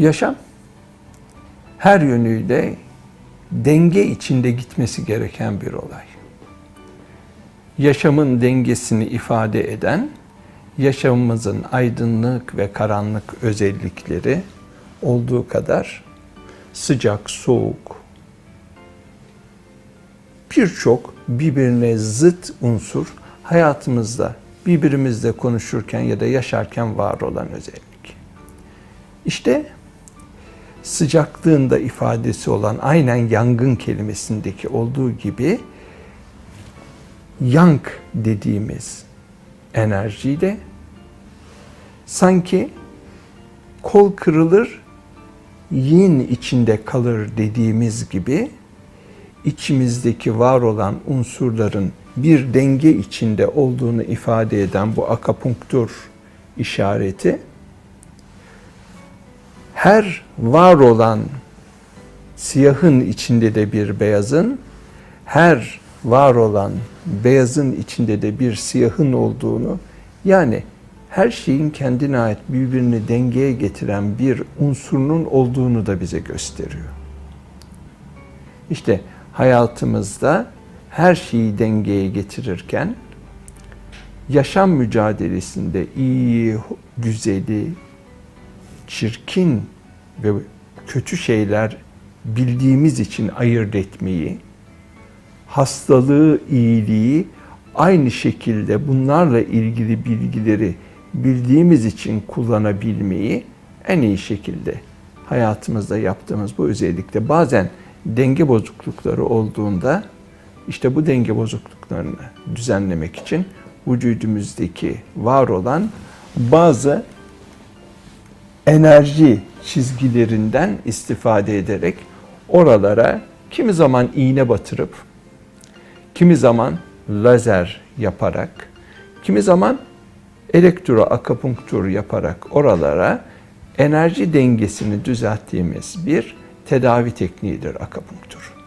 Yaşam her yönüyle denge içinde gitmesi gereken bir olay. Yaşamın dengesini ifade eden, yaşamımızın aydınlık ve karanlık özellikleri olduğu kadar sıcak, soğuk, birçok birbirine zıt unsur hayatımızda birbirimizle konuşurken ya da yaşarken var olan özellik. İşte sıcaklığında ifadesi olan aynen yangın kelimesindeki olduğu gibi yank dediğimiz enerjiyle sanki kol kırılır yin içinde kalır dediğimiz gibi içimizdeki var olan unsurların bir denge içinde olduğunu ifade eden bu akapunktur işareti her var olan siyahın içinde de bir beyazın, her var olan beyazın içinde de bir siyahın olduğunu, yani her şeyin kendine ait birbirini dengeye getiren bir unsurunun olduğunu da bize gösteriyor. İşte hayatımızda her şeyi dengeye getirirken yaşam mücadelesinde iyi, güzeli, çirkin ve kötü şeyler bildiğimiz için ayırt etmeyi, hastalığı, iyiliği aynı şekilde bunlarla ilgili bilgileri bildiğimiz için kullanabilmeyi en iyi şekilde hayatımızda yaptığımız bu özellikle bazen denge bozuklukları olduğunda işte bu denge bozukluklarını düzenlemek için vücudumuzdaki var olan bazı enerji çizgilerinden istifade ederek oralara kimi zaman iğne batırıp, kimi zaman lazer yaparak, kimi zaman elektro akupunktur yaparak oralara enerji dengesini düzelttiğimiz bir tedavi tekniğidir akupunktur.